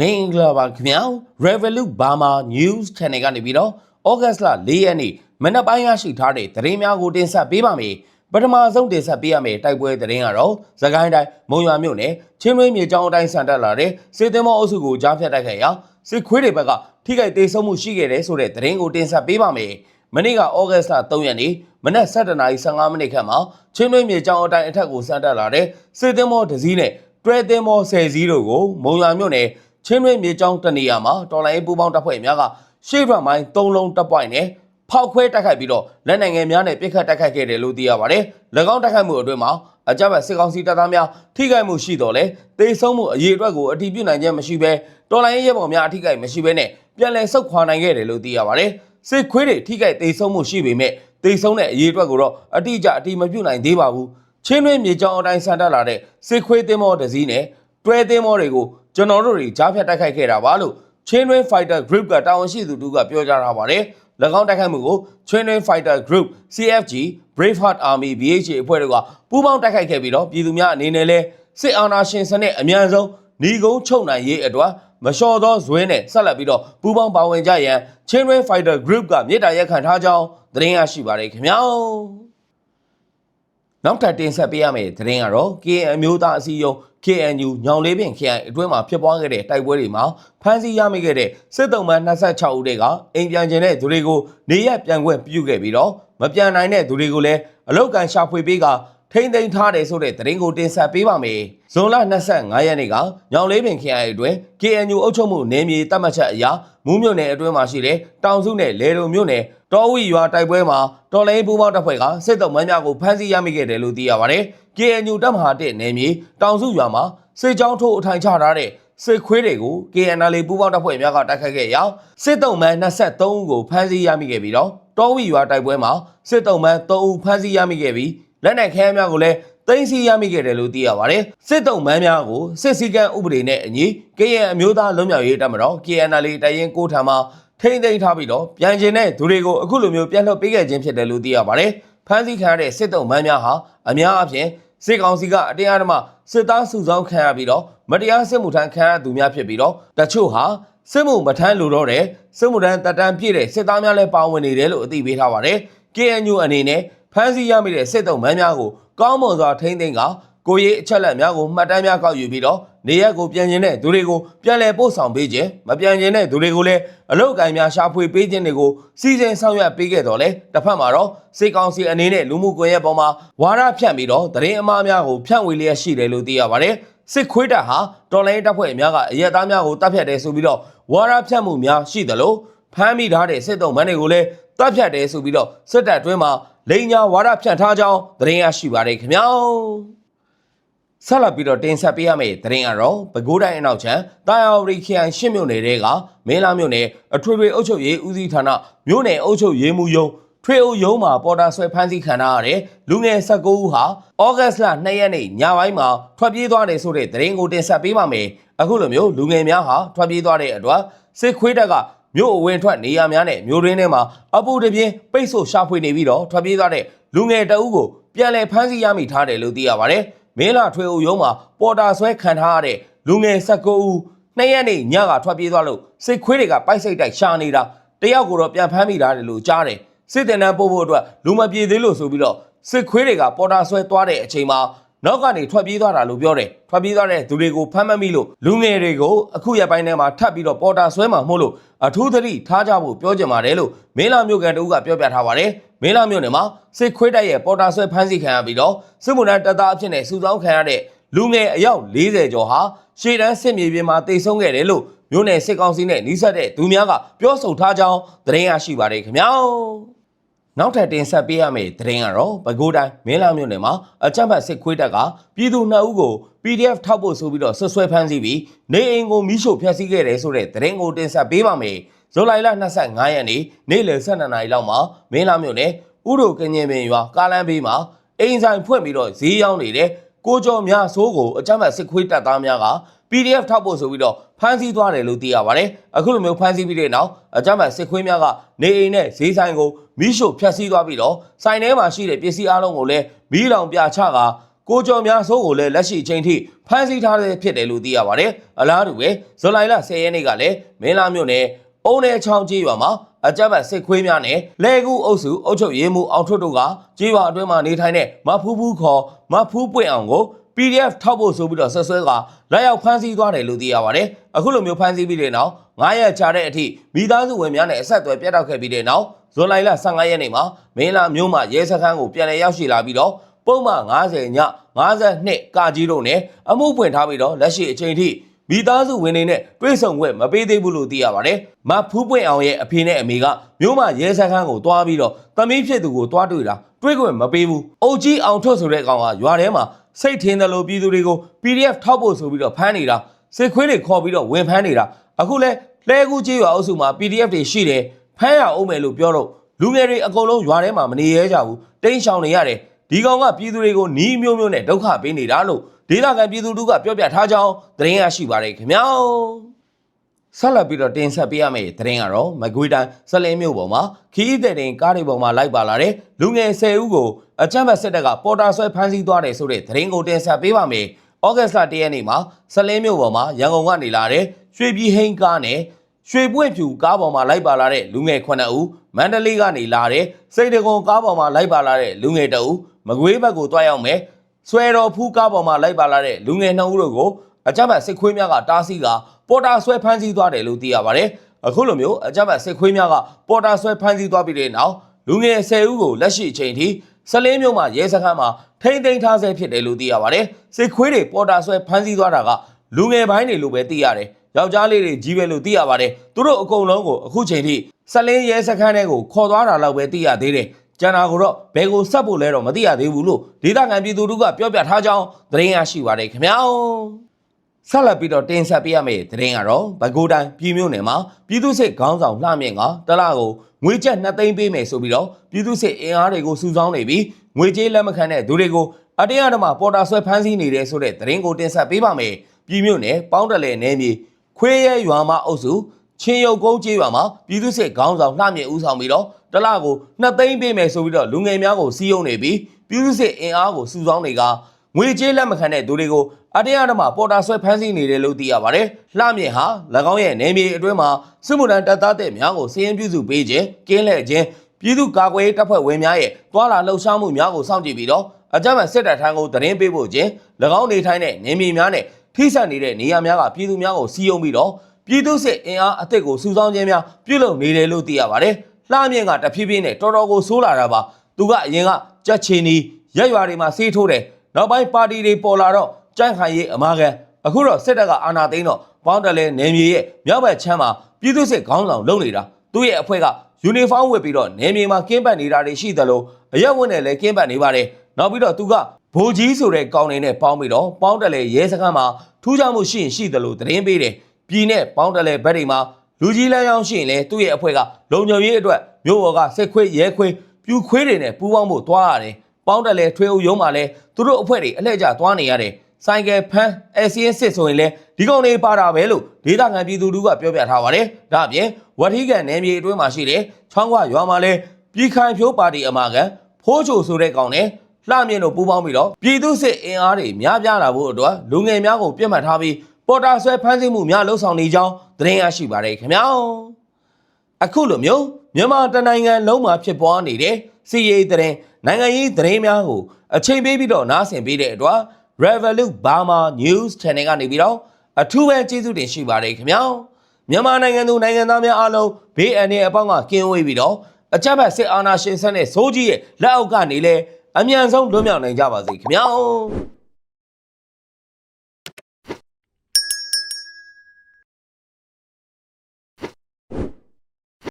မင်္ဂလာပါခင်ဗျာ Revolut Burma News Channel ကနေပြီးတော့ဩဂတ်စ်လ၄ရက်နေ့မနက်ပိုင်းရရှိထားတဲ့သတင်းများကိုတင်ဆက်ပေးပါမယ်ပထမဆုံးတင်ဆက်ပေးရမယ့်တိုက်ပွဲသတင်းကတော့သခိုင်းတိုင်းမုံရွာမြို့နယ်ချင်းတွင်းမြေကျောင်းအတိုင်းဆန်တက်လာတဲ့စေသင်းမောအုပ်စုကိုကြားဖြတ်တိုက်ခိုက်ရာစစ်ခွေးတွေဘက်ကထိခိုက်ဒေဆုံးမှုရှိခဲ့တဲ့ဆိုတဲ့သတင်းကိုတင်ဆက်ပေးပါမယ်မနေ့ကဩဂတ်စ်လ3ရက်နေ့မနက်7:15မိနစ်ခန့်မှာချင်းတွင်းမြေကျောင်းအတိုင်းအထက်ကိုဆန်တက်လာတဲ့စေသင်းမောတစ်စီးနဲ့တွဲသင်းမော10စီးတို့ကိုမုံရွာမြို့နယ် ချင်းတွင်းမြေကျောင်းတနေရာမှာတော်လိုင်းပူပေါင်းတပ်ဖွဲ့များကရှေ့ဘက်မိုင်း၃လုံးတပ်ပွိုင်နဲ့ဖောက်ခွဲတိုက်ခိုက်ပြီးတော့လက်နိုင်ငံများနဲ့ပြစ်ခတ်တိုက်ခိုက်ခဲ့တယ်လို့သိရပါတယ်။၎င်းတိုက်ခိုက်မှုအတွင်းမှာအကြမ်းဖက်စစ်ကောင်စီတပ်သားများထိခိုက်မှုရှိတော့လဲတေဆုံးမှုအရေးအတွက်ကိုအတည်ပြုနိုင်ခြင်းမရှိဘဲတော်လိုင်းရဲဘော်များအထိခိုက်မရှိဘဲနဲ့ပြန်လည်ဆုတ်ခွာနိုင်ခဲ့တယ်လို့သိရပါတယ်။စစ်ခွေးတွေထိခိုက်တေဆုံးမှုရှိပေမဲ့တေဆုံးတဲ့အရေးအတွက်ကိုတော့အတိအကျအတည်မပြုနိုင်သေးပါဘူး။ချင်းတွင်းမြေကျောင်းအတိုင်းဆန်တက်လာတဲ့စစ်ခွေးသင်းမောတစ်စီးနဲ့တွဲသင်းမောတွေကို ကျွန်တော်တို့တွေကြားဖြတ်တိုက်ခိုက်ခဲ့တာပါလို့ချင်းတွင်း Fighter Group ကတာဝန်ရှိသူတို့ကပြောကြားထားပါတယ်။၎င်းတိုက်ခိုက်မှုကိုချင်းတွင်း Fighter Group CFG Braveheart Army BHA အဖွဲ့တို့ကပူးပေါင်းတိုက်ခိုက်ခဲ့ပြီးတော့ပြည်သူများအနေနဲ့လဲစစ်အာဏာရှင်စနစ်အမြန်ဆုံးหนีကုန်းချုပ်နိုင်ရေးအတွက်မလျှော်သောဇွဲနဲ့ဆက်လက်ပြီးတော့ပူးပေါင်းပါဝင်ကြရန်ချင်းတွင်း Fighter Group ကမြေတားရက်ခံထားကြောင်းသတင်းရရှိပါတယ်ခင်ဗျာ။ နောက်ထပ်တင်ဆက်ပေးရမယ့်သတင်းကတော့ KN အမျိုးသားအစည်းအရုံး KNU ညောင်လေးပင် KI အတွင်းမှာဖြစ်ပွားခဲ့တဲ့တိုက်ပွဲတွေမှာဖမ်းဆီးရမိခဲ့တဲ့စစ်တုံးမှ26ဦးတွေကအိမ်ပြန်ကျင်တဲ့သူတွေကိုနေရက်ပြန်ခွင့်ပြုခဲ့ပြီးတော့မပြန်နိုင်တဲ့သူတွေကိုလည်းအလောက်ကန်ရှာဖွေပေးကထိမ့်သိမ်းထားတယ်ဆိုတဲ့သတင်းကိုတင်ဆက်ပေးပါမယ်။ဇွန်လ25ရက်နေ့ကညောင်လေးပင် KI အတွင်း KNU အုပ်ချုပ်မှုနယ်မြေတတ်မှတ်ချက်အရမူးမြို့နယ်အတွင်းမှာရှိတဲ့တောင်စုနဲ့လေတုံမြို့နယ် တော်ဝီရွာတိုက်ပွဲမှာတော်လိုင်းပူးပေါင်းတပ်ဖွဲ့ကစစ်တုံးမှန်းများကိုဖမ်းဆီးရမိခဲ့တယ်လို့သိရပါတယ်။ KNU တပ်မဟာ1နယ်မြေတောင်စုရွာမှာစစ်ကြောင်းထိုးအထိုင်ချထားတဲ့စစ်ခွေးတွေကို KNL ပူးပေါင်းတပ်ဖွဲ့များကတိုက်ခိုက်ခဲ့ရာစစ်တုံးမှန်း23ဦးကိုဖမ်းဆီးရမိခဲ့ပြီးတော့တောဝီရွာတိုက်ပွဲမှာစစ်တုံးမှန်း3ဦးဖမ်းဆီးရမိခဲ့ပြီးလက်နက်ခဲယမ်းများကိုလည်းသိမ်းဆည်းရမိခဲ့တယ်လို့သိရပါတယ်စစ်တုံးမှန်းများကိုစစ်စည်းကမ်းဥပဒေနဲ့အညီ KN အမျိုးသားလွတ်မြောက်ရေးတပ်မတော် KNL တရင်ကိုထံမှာ ထိမ့်သိမ်းထားပြီးတော့ပြန်ကျင်တဲ့သူတွေကိုအခုလိုမျိုးပြန်လှုပ်ပေးခဲ့ခြင်းဖြစ်တယ်လို့သိရပါတယ်ဖမ်းဆီးခံရတဲ့စစ်တုံးမှန်းများဟာအများအပြားစစ်ကောင်စီကအတရားဓမ္မစစ်သားစုဆောင်းခံရပြီးတော့မတရားစစ်မှုထမ်းခံရသူများဖြစ်ပြီးတော့တချို့ဟာစစ်မှုမထမ်းလို့တော့တဲ့စစ်မှုထမ်းတပ်တန်းပြည့်တဲ့စစ်သားများလည်းပါဝင်နေတယ်လို့အသိပေးထားပါတယ်။ KNU အနေနဲ့ဖမ်းဆီးရမိတဲ့စစ်တုံးမှန်းများကိုကောင်းမွန်စွာထိန်းသိမ်းက ကိုရေးအချက်လက်များကိုမှတ်တမ်းများကောက်ယူပြီးတော့နေရက်ကိုပြန်ကျင်တဲ့သူတွေကိုပြန်လည်ပို့ဆောင်ပေးခြင်းမပြန်ကျင်တဲ့သူတွေကိုလည်းအလုတ်ကိုင်းများရှာဖွေပေးခြင်းတွေကိုစီစဉ်ဆောင်ရွက်ပေးခဲ့တော်လဲတစ်ဖက်မှာတော့စေကောင်စီအနေနဲ့လူမှုကွန်ရက်ပေါ်မှာဝါဒဖြန့်ပြီးတော့သတင်းအမှားများကိုဖြန့်ဝေလျက်ရှိတယ်လို့သိရပါတယ်စစ်ခွေးတပ်ဟာတော်လိုင်းတပ်ဖွဲ့များကအရက်သားများကိုတပ်ဖြတ်တယ်ဆိုပြီးတော့ဝါဒဖြန့်မှုများရှိတယ်လို့ဖမ်းမိထားတဲ့စစ်တုံးမန်းတွေကိုလည်းတပ်ဖြတ်တယ်ဆိုပြီးတော့စစ်တပ်အတွင်းမှာလိန်ညာဝါဒဖြန့်ထားကြောင်းသတင်းရရှိပါတယ်ခင်ဗျာ ဆက်လက်ပြီးတော့တင်ဆက်ပေးရမယ့်သတင်းကတော့ပဲခူးတိုင်းအနောက်ချမ်းတာယာဝတီခရိုင်ရှစ်မြို့နယ်တဲကမင်းလာမြို့နယ်အထွေထွေအုပ်ချုပ်ရေးဦးစီးဌာနမြို့နယ်အုပ်ချုပ်ရေးမှူးရုံးထွေအုပ်ရုံးမှာပေါ်တာဆွဲဖမ်းဆီးခံထားရတဲ့လူငယ်19ဦးဟာဩဂတ်စ်လ2ရက်နေ့ညပိုင်းမှာထွက်ပြေးသွားတယ်ဆိုတဲ့သတင်းကိုတင်ဆက်ပေးပါမယ်အခုလိုမျိုးလူငယ်များဟာထွက်ပြေးသွားတဲ့အတွက်စစ်ခွေးတပ်ကမြို့အဝင်ထွက်နေရာများနဲ့မြို့ရင်းထဲမှာအပူတပြင်းပိတ်ဆို့ရှာဖွေနေပြီးတော့ထွက်ပြေးသွားတဲ့လူငယ်တအုပ်ကိုပြန်လည်ဖမ်းဆီးရမိထားတယ်လို့သိရပါတယ်။ မင်းလာထွေအုပ်ရုံးမှာပေါ်တာဆွဲခံထားရတဲ့လူငယ်19ဦးနှစ်ရက်နေညကထွက်ပြေးသွားလို့စစ်ခွေးတွေကပိုက်စိတ်တိုက်ရှာနေတာတယောက်ကိုတော့ပြန်ဖမ်းမိတာတယ်လို့ကြားတယ်။စစ်တင်တန်းပို့ဖို့အတွက်လူမပြေသေးလို့ဆိုပြီးတော့စစ်ခွေးတွေကပေါ်တာဆွဲသွားတဲ့အချိန်မှာနောက်ကနေထွက်ပြေးသွားတာလို့ပြောတယ်ထွက်ပြေးသွားတဲ့သူတွေကိုဖမ်းမမိလို့လူငယ်တွေကိုအခုရက်ပိုင်းထဲမှာထပ်ပြီးတော့ပေါ်တာဆွဲမှာမို့လို့အထူးသတိထားကြဖို့ပြောကြပါတယ်လို့မင်းလာမျိုးကန်တူကပြောပြထားပါတယ် မင်းလာမျိုးနယ်မှာစစ်ခွေးတိုက်ရဲ့ပေါ်တာဆွဲဖမ်းဆီးခံရပြီးတော့စစ်မှုထမ်းတပ်သားအဖြစ်နဲ့စုဆောင်းခံရတဲ့လူငယ်အယောက်40ကျော်ဟာရှေ့တန်းစစ်မြေပြင်မှာတိတ်ဆုံးခဲ့တယ်လို့မျိုးနယ်စစ်ကောင်စီနဲ့နှီးဆက်တဲ့သူများကပြောဆိုထားကြောင်းသတင်းရရှိပါတယ်ခင်ဗျာနောက်ထပ်တင်ဆက်ပေးရမယ့်သတင်းကတော့ပဲခူးတိုင်းမင်းလာမြို့နယ်မှာအကြမ်းဖက်စစ်ခွေးတပ်ကပြည်သူနှစ်ဦးကို PDF ထောက်ဖို့ဆိုပြီးတော့ဆွဆွဲဖမ်းဆီးပြီးနေအိမ်ကိုမိရှို့ဖျက်ဆီးခဲ့တယ်ဆိုတဲ့သတင်းကိုတင်ဆက်ပေးပါမယ်။ ဇူလိုင်လ25ရက်နေ့နေ့လယ်12နာရီလောက်မှာမင်းလာမြို့နယ်ဥဒိုကင်းရင်ပင်ရွာကားလမ်းဘေးမှာအိမ်ဆိုင်ဖွင့်ပြီးတော့ဈေးရောက်နေတဲ့ကိုကျော်များစိုးကိုအကြမ်းဖက်စစ်ခွေးတပ်သားများက PDF ထောက်ဖို့ဆိုပြီးတော့ဖမ်းဆီးသွားတယ်လို့သိရပါတယ်။အခုလိုမျိုးဖမ်းဆီးပြီးတဲ့နောက်အကြမ်းဖက်စစ်ခွေးများကနေအိမ်နဲ့ဈေးဆိုင်ကိုမိရှို့ဖျက်ဆီးသွားပြီးတော့ဆိုင်ထဲမှာရှိတဲ့ပစ္စည်းအလုံးကိုလည်းမီးလောင်ပြချကကိုကျော်များစိုးကိုလည်းလက်ရှိအချိန်ထိဖမ်းဆီးထားတဲ့ဖြစ်တယ်လို့သိရပါတယ်အလားတူပဲဇူလိုင်လ10ရက်နေ့ကလည်းမင်းလာမြို့နယ် အုံနယ်ချောင်းကြီးရွာမှာအကြမ်းဖက်စစ်ခွေးများနဲ့လဲကူအုပ်စုအုပ်ချုပ်ရေးမှူးအောင်ထွတ်တို့ကကြီးရွာအတွင်းမှာနေထိုင်တဲ့မဖူးဖူးခေါ်မဖူးပွင့်အောင်ကို PDF ထောက်ဖို့ဆိုပြီးတော့ဆက်ဆွဲကလက်ရောက်ဖမ်းဆီးသွားတယ်လို့သိရပါတယ်အခုလိုမျိုးဖမ်းဆီးပြီးတဲ့နောက်9ရက်ကြာတဲ့အထိမိသားစုဝင်များနဲ့အဆက်အသွယ်ပြတ်တောက်ခဲ့ပြီးတဲ့နောက်ဇွန်လ15ရက်နေ့မှာမင်းလာမြို့မှာရဲစခန်းကိုပြန်လည်ရောက်ရှိလာပြီးတော့ပုံမှန်90ည52ကာကြီးတို့နဲ့အမှုဖွင့်ထားပြီးတော့လက်ရှိအချိန်ထိ မိသားစုဝင်တွေနဲ့တွေ့ဆုံခွင့်မပေးသေးဘူးလို့သိရပါတယ်။မဖူးပွင့်အောင်ရဲ့အဖေနဲ့အမေကမြို့မှာရဲစခန်းကိုတွားပြီးတော့သမီးဖြစ်သူကိုတွားတွေ့တာတွေ့ခွင့်မပေးဘူး။အုတ်ကြီးအောင်ထွတ်ဆိုတဲ့ကောင်ကရွာထဲမှာစိတ်ထင်းတယ်လို့ပြည်သူတွေကို PDF ထောက်ဖို့ဆိုပြီးတော့ဖမ်းနေတာစစ်ခွေးတွေခေါ်ပြီးတော့ဝင်ဖမ်းနေတာအခုလဲလဲကူကြီးရွာအုပ်စုမှာ PDF တွေရှိတယ်ဖမ်းရအောင်မယ်လို့ပြောတော့လူငယ်တွေအကုန်လုံးရွာထဲမှာမနေရဲကြဘူးတိမ်းရှောင်နေရတယ်ဒီကောင်ကပြည်သူတွေကိုနီးမျိုးမျိုးနဲ့ဒုက္ခပေးနေတာလို့ ဒေသခံပြည်သူတို့ကပြောပြထားကြောင်းသတင်းရရှိပါတယ်ခင်ဗျာဆက်လက်ပြီးတော့တင်ဆက်ပေးရမယ့်သတင်းကတော့မကွေးတိုင်းစလင်းမြို့ပေါ်မှာခီးတဲ့တင်ကားတွေပေါ်မှာလိုက်ပါလာတဲ့လူငယ်10ဦးကိုအကြမ်းဖက်စစ်တပ်ကပေါ်တာဆွဲဖမ်းဆီးသွားတယ်ဆိုတဲ့သတင်းကိုတင်ဆက်ပေးပါမယ်။ဩဂတ်စ်လ1ရက်နေ့မှာစလင်းမြို့ပေါ်မှာရန်ကုန်ကနေလာတဲ့ရွှေပြည်ဟိန်းကားနဲ့ရွှေပွင့်ဖြူကားပေါ်မှာလိုက်ပါလာတဲ့လူငယ်9ဦးမန္တလေးကနေလာတဲ့စိတ်တကုံကားပေါ်မှာလိုက်ပါလာတဲ့လူငယ်2ဦးမကွေးဘက်ကိုတွားရောက်မယ် ဆွဲတော်ဖူးကားပေါ်မှာလိုက်ပါလာတဲ့လူငယ်2ဦးတို့ကိုအကြမ်းဖက်စစ်ခွေးများကတားဆီးကပေါ်တာဆွဲဖမ်းဆီးသွားတယ်လို့သိရပါတယ်အခုလိုမျိုးအကြမ်းဖက်စစ်ခွေးများကပေါ်တာဆွဲဖမ်းဆီးသွားပြီးတဲ့နောက်လူငယ်10ဦးကိုလက်ရှိအချိန်ထိစလင်းမြို့မှာရဲစခန်းမှာထိမ့်သိမ်းထားဆဲဖြစ်တယ်လို့သိရပါတယ်စစ်ခွေးတွေပေါ်တာဆွဲဖမ်းဆီးသွားတာကလူငယ်ပိုင်းတွေလို့ပဲသိရတယ်ယောက်ျားလေးတွေကြီးပဲလို့သိရပါတယ်သူတို့အကုန်လုံးကိုအခုချိန်ထိစလင်းရဲစခန်းထဲကိုခေါ်သွားတာလောက်ပဲသိရသေးတယ် ကျန်တာကိုတော့ဘယ်ကိုဆက်ဖို့လဲတော့မသိရသေးဘူးလို့ဒေသခံပြည်သူတို့ကပြောပြထားကြောင်းသတင်းရရှိပါတယ်ခင်ဗျာဆက်လက်ပြီးတော့တင်ဆက်ပေးရမယ့်သတင်းကတော့ဘကိုးတိုင်းပြည်မြို့နယ်မှာပြည်သူ့စစ်ခေါင်းဆောင်လှမြင့်ကတလကိုငွေကျပ်2သိန်းပေးမယ်ဆိုပြီးတော့ပြည်သူ့စစ်အင်အားတွေကိုစုဆောင်းနေပြီးငွေကြေးလက်မခံတဲ့သူတွေကိုအတရားဓမ္မပေါ်တာဆွဲဖမ်းဆီးနေတယ်ဆိုတဲ့သတင်းကိုတင်ဆက်ပေးပါမယ်ပြည်မြို့နယ်ပေါင်းတလဲနယ်မြေခွေးရဲရွာမအုပ်စု ချင်းရုပ်ကုန်းကျေးရွာမှာပြည်သူ့စစ်ခေါင်းဆောင်လှမြင့်ဦးဆောင်ပြီးတော့တလကို2သိန်းပေးမယ်ဆိုပြီးတော့လူငယ်များကိုစီးယုံနေပြီးပြည်သူ့စစ်အင်အားကိုစုဆောင်းနေကငွေကြေးလက်မခံတဲ့သူတွေကိုအတရားဓမ္မပေါ်တာဆွဲဖမ်းဆီးနေတယ်လို့သိရပါတယ်။လှမြင့်ဟာ၎င်းရဲ့နယ်မြေအတွင်းမှာစစ်မှုထမ်းတပ်သားတဲ့များကိုစီရင်ပြုစုပေးခြင်း၊ကင်းလှည့်ခြင်းပြည်သူ့ကာကွယ်ရေးတပ်ဖွဲ့ဝင်များရဲ့တွာလာလှုပ်ရှားမှုများကိုစောင့်ကြည့်ပြီးတော့အကြမ်းဖက်စစ်တပ်ထံကိုသတင်းပေးဖို့ခြင်း၎င်းနေထိုင်တဲ့နေမြေများနဲ့ထိစပ်နေတဲ့နေရာများကပြည်သူများကိုစီယုံပြီးတော့ ပြည်သူစစ်အင်အားအသစ်ကိုစုဆောင်းခြင်းများပြုလုပ်နေတယ်လို့သိရပါတယ်။လှမြင့်ကတဖြည်းဖြည်းနဲ့တော်တော်ကိုဆိုးလာတာပါ။သူကအရင်ကကြက်ချီနီရက်ရွာတွေမှာဆေးထိုးတယ်။နောက်ပိုင်းပါတီတွေပေါ်လာတော့ကြန့်ခိုင်ရေးအမားကန်အခုတော့စစ်တပ်ကအာဏာသိမ်းတော့ပေါင်းတယ်လဲနေမြေရဲ့မြောက်ဘက်ချမ်းမှာပြည်သူစစ်ခေါင်းဆောင်လုပ်နေတာသူ့ရဲ့အဖွဲ့ကယူနီဖောင်းဝတ်ပြီးတော့နေမြေမှာကင်းပတ်နေတာတွေရှိသလိုအရက်ဝတ်နဲ့လည်းကင်းပတ်နေပါတယ်နောက်ပြီးတော့သူကဘိုးကြီးဆိုတဲ့ကောင်းနေနဲ့ပေါင်းပြီးတော့ပေါင်းတယ်လဲရဲစခန်းမှာထူးခြားမှုရှိရင်ရှိသလိုသတင်းပေးတယ် ပြည်နဲ့ပေါင်းတယ်လဲဘက်တွေမှာလူကြီးလမ်းရောက်ရှိရင်လဲသူ့ရဲ့အဖွဲ့ကလုံခြုံရေးအတွက်မြို့ပေါ်ကစစ်ခွေးရဲခွေးပြူခွေးတွေနဲ့ပူးပေါင်းဖို့တွားရတယ်ပေါင်းတယ်လဲထွေးဦးရုံးမှာလဲသူတို့အဖွဲ့တွေအလှည့်ကျသွားနေရတယ်ဆိုင်ကယ်ဖမ်းအစီရင်စစ်ဆိုရင်လည်းဒီကောင်တွေပါတာပဲလို့ဒေသခံပြည်သူတို့ကပြောပြထားပါတယ်။ဒါအပြင်ဝထီကန်နယ်မြေအတွင်းမှာရှိတဲ့ချောင်းခွရွာမှာလည်းပြည်ခိုင်ဖြိုးပါတီအမာခံဖိုးချိုဆိုတဲ့ကောင်နဲ့လှမြင့်တို့ပူးပေါင်းပြီးတော့ပြည်သူစစ်အင်အားတွေများပြားလာဖို့အတွက်လူငယ်များကိုပြတ်မှတ်ထားပြီး ပေါ်တာဆွဲဖမ်းဆီးမှုများလှုပ်ဆောင်နေကြောင်းသတင်းရရှိပါတယ်ခင်ဗျာ။အခုလိုမျိုးမြန်မာတနိုင်ငံလုံးမှာဖြစ်ပွားနေတဲ့စီရေးသတင်းနိုင်ငံရေးသတင်းများကိုအချိန်ပေးပြီးတော့နားဆင်ပေးတဲ့အတွက် Revolut Burma News Channel ကနေပြီးတော့အထူးပဲကျေးဇူးတင်ရှိပါတယ်ခင်ဗျာမြန်မာနိုင်ငံသူနိုင်ငံသားများအားလုံးဘေးအန္တရာယ်အပေါင်းကကင်းဝေးပြီးတော့အကြမ်းဖက်စစ်အာဏာရှင်ဆက်နဲ့စိုးကြီးရဲ့လက်အောက်ကနေလဲအမြန်ဆုံးလွတ်မြောက်နိုင်ကြပါစေခင်ဗျာ